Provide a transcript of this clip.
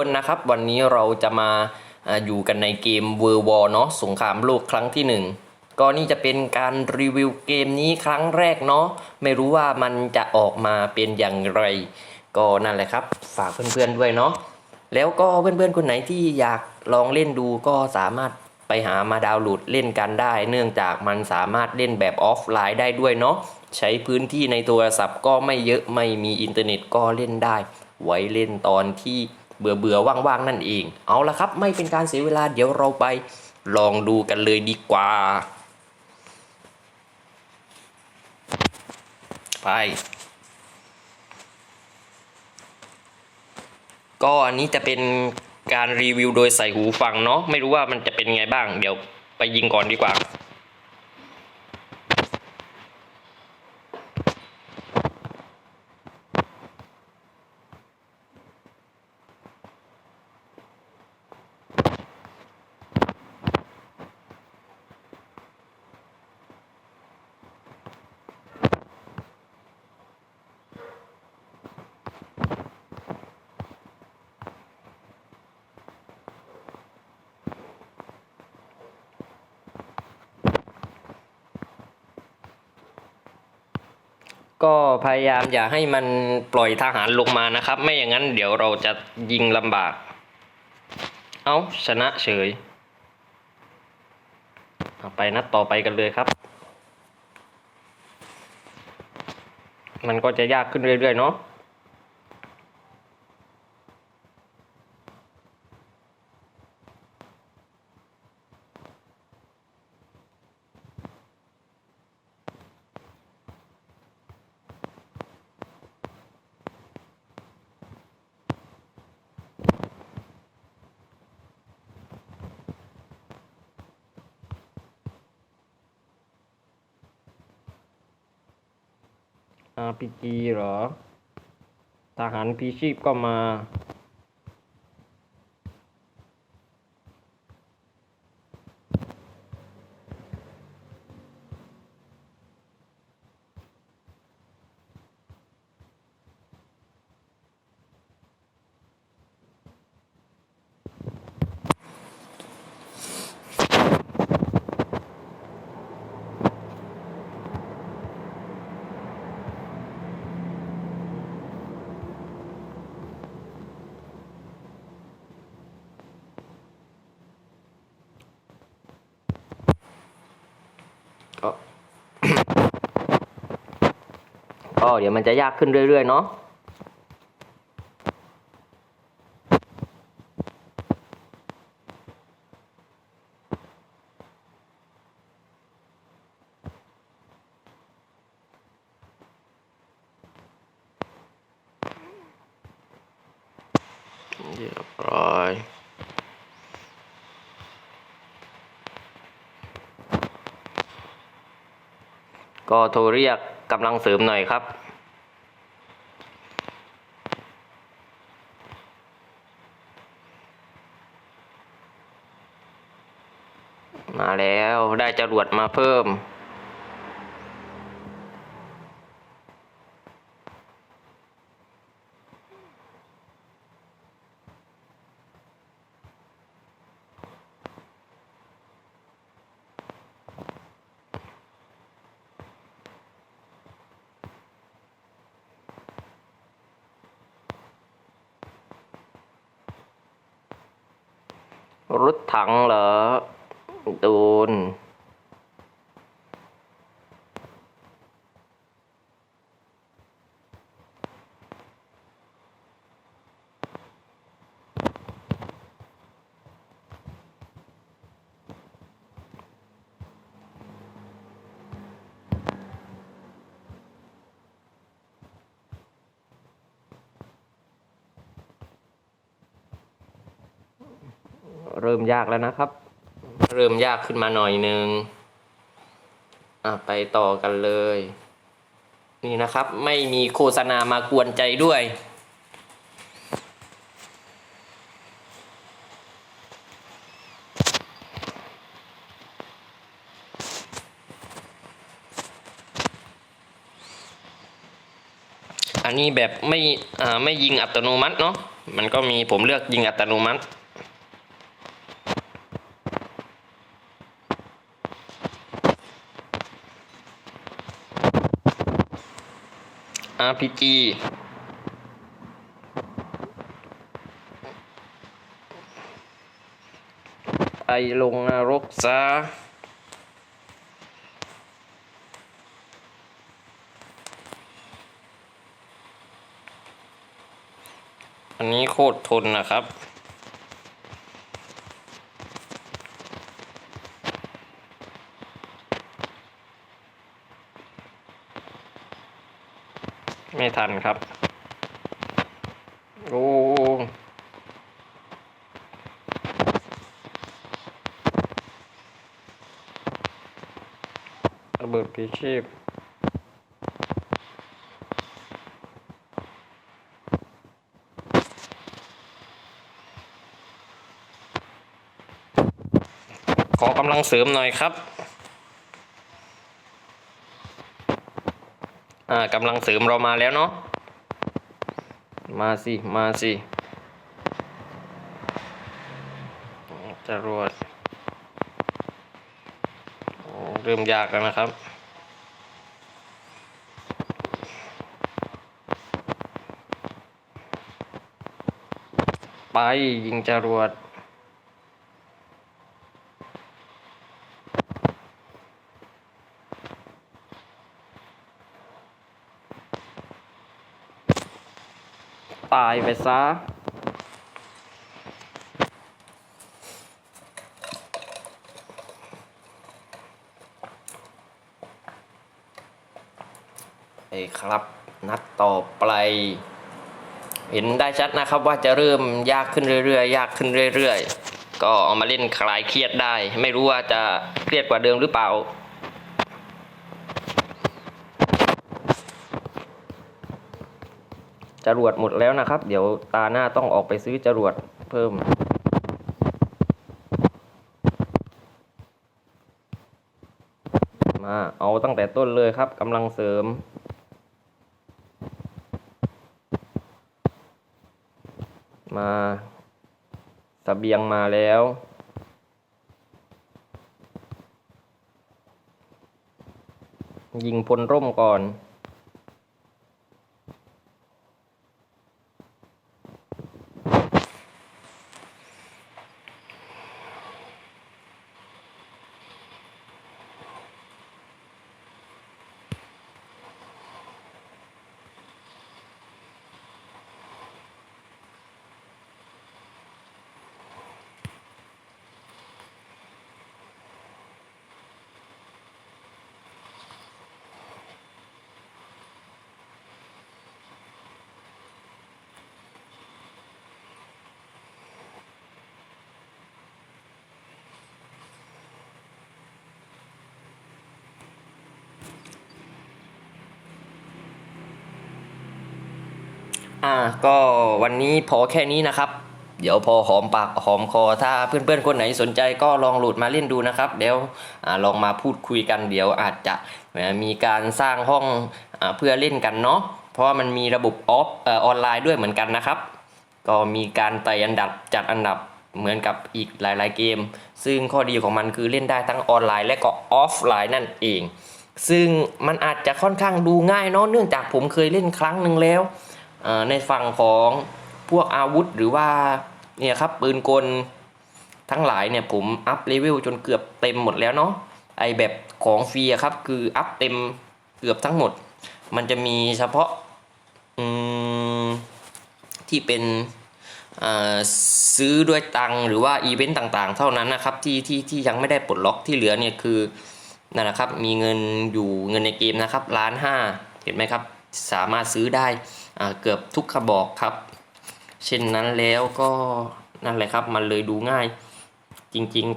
คนนะครับวันนี้เราจะมาอยู่กันในเกม World War เนาะสงครามโลกครั้งที่หนึ่งก็นี่จะเป็นการรีวิวเกมนี้ครั้งแรกเนาะไม่รู้ว่ามันจะออกมาเป็นอย่างไร ก็นั่นแหละครับ ฝากเพื่อนๆด้วยเนาะแล้วก็เพื่อนๆคนไหนที่อยากลองเล่นดูก็สามารถไปหามาดาวน์โหลดเล่นกันได้ เนื่องจากมันสามารถเล่นแบบออฟไลน์ได้ด้วยเนาะใช้พื้นที่ในโทรศัพท์ก็ไม่เยอะไม่มีอินเทอร์เน็ตก็เล่นได้ ไว้เล่นตอนที่ เบื่อเบื่อๆว่างๆนั่นเอง เอาละครับ ไม่เป็นการเสียเวลาเดี๋ยวเราไปลองดูกันเลยดีกว่า ไป ก็อันนี้จะเป็นการรีวิวโดยใส่หูฟังเนาะไม่รู้ว่ามันจะเป็นไงบ้าง เดี๋ยวไปยิงก่อนดีกว่า ก็พยายามอย่าให้มันปล่อยทหารลงมานะครับ ไม่อย่างนั้นเดี๋ยวเราจะยิงลำบาก เอาชนะเฉยเไปนัดต่อไปกันเลยครับ มันก็จะยากขึ้นเรื่อยๆเนาะ RPG เหรอ ทหารพีชีพก็มา ก็เดี๋ยวมันจะยากขึ้นเรื่อย ๆ เนาะเรียบร้อย ก็โทรเรียกกำลังเสริมหน่อยครับ มาแล้วได้จรวดมาเพิ่ม รถถังเหรอ ตูน เริ่มยากแล้วนะครับ เริ่มยากขึ้นมาหน่อยนึงอะไปต่อกันเลย นี่นะครับ ไม่มีโฆษณามากวนใจด้วยอันนี้แบบไม่อ่าไม่ยิงอัตโนมัติเนาะมันก็มีผมเลือกยิงอัตโนมัติ RPG ไปลงนรกซะอันนี้โคตรทนนะครับ ไม่ทันครับ โอ้ระเบิดพีชีพขอกำลังเสริมหน่อยครับ อ่ากำลังเสริมเรามาแล้วเนาะ มาสิ มาสิจรวดเริ่มยากแล้วนะครับไปยิงจรวด ตายไปซะไอ้ครับ นัดต่อไป เห็นได้ชัดนะครับว่าจะเริ่มยากขึ้นเรื่อยๆ ยากขึ้นเรื่อยๆ ก็เอามาเล่นคลายเครียดได้ ไม่รู้ว่าจะเครียดกว่าเดิมหรือเปล่า จรวดหมดแล้วนะครับ เดี๋ยวตาหน้าต้องออกไปซื้อจรวดเพิ่ม มาเอาตั้งแต่ต้นเลยครับกำลังเสริมมาสเบียงมาแล้ว ยิงพลร่มก่อน อ่าก็วันนี้พอแค่นี้นะครับ เดี๋ยวพอหอมปากหอมคอถ้าเพื่อนๆ คนไหนสนใจก็ลองโหลดมาเล่นดูนะครับ เดี๋ยวอลองมาพูดคุยกันเดี๋ยวอาจจะมีการสร้างห้องอเพื่อเล่นกันเนาะเพราะว่ามันมีระบบออฟออนไลน์ด้วยเหมือนกันนะครับ ก็มีการไต่อันดับจัดอันดับเหมือนกับอีกหลาย ๆ เกม ซึ่งข้อดีของมันคือเล่นได้ทั้งออนไลน์และก็ออฟไลน์นั่นเอง ซึ่งมันอาจจะค่อนข้างดูง่ายเนาะเนื่องจากผมเคยเล่นครั้งหนึ่งแล้ว ในฝั่งของพวกอาวุธหรือว่าเนี่ยครับปืนกลทั้งหลายเนี่ยผมอัพเลเวลจนเกือบเต็มหมดแล้วเนาะไอแบบของฟรีอะครับคืออัพเต็มเกือบทั้งหมด มันจะมีเฉพาะอืที่เป็นซื้อด้วยตังหรือว่าอีเวนต์ต่างๆ เท่านั้นนะครับที่ที่ที่ยังไม่ได้ปลดล็อกที่เหลือเนี่ยคือนั่นแหละครับมีเงินอยู่เงินในเกมนะครับล้านห้าเห็นไหมครับสามารถซื้อได้ เกือบทุกกระบอกครับ เช่นนั้นแล้วก็นั่นแหละครับมันเลยดูง่ายจริงๆ